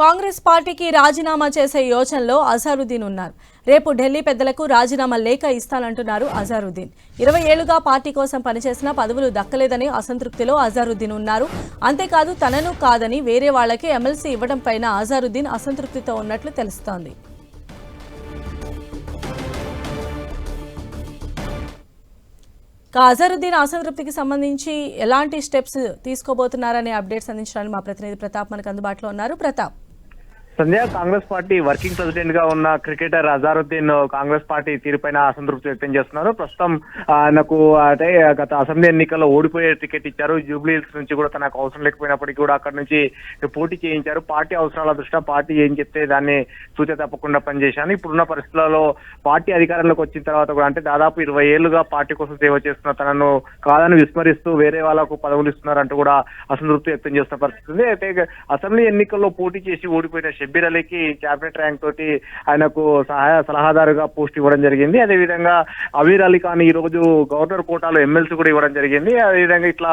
కాంగ్రెస్ పార్టీకి రాజీనామా చేసే యోచనలో అజారుద్దీన్ ఉన్నారు. రేపు ఢిల్లీ పెద్దలకు రాజీనామా లేఖ ఇస్తానంటున్నారు అజారుద్దీన్. ఇరవై ఏళ్ళుగా పార్టీ కోసం పనిచేసిన పదవులు దక్కలేదని అసంతృప్తిలో అజారుద్దీన్ ఉన్నారు. అంతేకాదు తనను కాదని వేరే వాళ్ళకి ఎమ్మెల్సీ ఇవ్వడం పైన అజారుద్దీన్ అసంతృప్తితో ఉన్నట్లు తెలుస్తోంది. ఇక అజరుద్దీన్ అసంతృప్తికి సంబంధించి ఎలాంటి స్టెప్స్ తీసుకోబోతున్నారనే అప్డేట్స్ అందించడానికి మా ప్రతినిధి ప్రతాప్ మనకు అందుబాటులో ఉన్నారు. ప్రతాప్. సంధ్య కాంగ్రెస్ పార్టీ వర్కింగ్ ప్రెసిడెంట్గా ఉన్న క్రికెటర్ అజారుద్దీన్ కాంగ్రెస్ పార్టీ తీరుపైన అసంతృప్తి వ్యక్తం చేస్తున్నారు. ప్రస్తుతం ఆయనకు అంటే గత అసెంబ్లీ ఎన్నికల్లో ఓడిపోయే టికెట్ ఇచ్చారు. జూబ్లీహిల్స్ నుంచి కూడా తనకు అవసరం లేకపోయినప్పటికీ కూడా అక్కడ నుంచి పోటీ చేయించారు. పార్టీ అవసరాల దృష్ట్యా పార్టీ ఏం చెప్తే దాన్ని సూచన తప్పకుండా పనిచేశాను. ఇప్పుడున్న పరిస్థితులలో పార్టీ అధికారంలోకి వచ్చిన తర్వాత కూడా అంటే దాదాపు ఇరవై ఏళ్ళుగా పార్టీ కోసం సేవ చేస్తున్న తనను కాదని విస్మరిస్తూ వేరే వాళ్ళకు పదవులు ఇస్తున్నారంటూ కూడా అసంతృప్తి వ్యక్తం చేస్తున్న పరిస్థితి ఉంది. అయితే అసెంబ్లీ ఎన్నికల్లో పోటీ చేసి ఓడిపోయిన షబ్బీర్ అలీకి క్యాబినెట్ ర్యాంక్ తోటి ఆయనకు సహాయ సలహాదారుగా పోస్ట్ ఇవ్వడం జరిగింది. అదేవిధంగా అమీర్ అలీ ఖాన్ ఈ రోజు గవర్నర్ కోటాలో ఎమ్మెల్సీ కూడా ఇవ్వడం జరిగింది. అదేవిధంగా ఇట్లా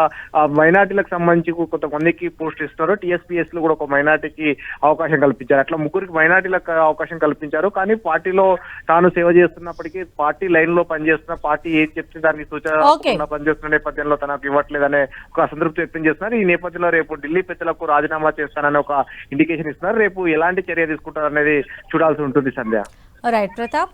మైనార్టీలకు సంబంధించి కొంతమందికి పోస్ట్ ఇస్తున్నారు టీఎస్పీఎస్లో కూడా ఒక మైనార్టీకి అవకాశం కల్పించారు. అట్లా ముగ్గురికి మైనార్టీలకు అవకాశం కల్పించారు. కానీ పార్టీలో తాను సేవ చేస్తున్నప్పటికీ పార్టీ లైన్లో పనిచేస్తున్న పార్టీ ఏది చెప్తే దానికి సూచన పనిచేస్తున్న నేపథ్యంలో తనకు ఇవ్వట్లేదనే ఒక అసంతృప్తి వ్యక్తం చేస్తున్నారు. ఈ నేపథ్యంలో రేపు ఢిల్లీ పెద్దలకు రాజీనామా చేస్తానని ఒక ఇండికేషన్ ఇస్తున్నారు. రేపు ఎలాంటి చర్య తీసుకుంటారు అనేది చూడాల్సి ఉంటుంది సంధ్య. రైట్ ప్రతాప్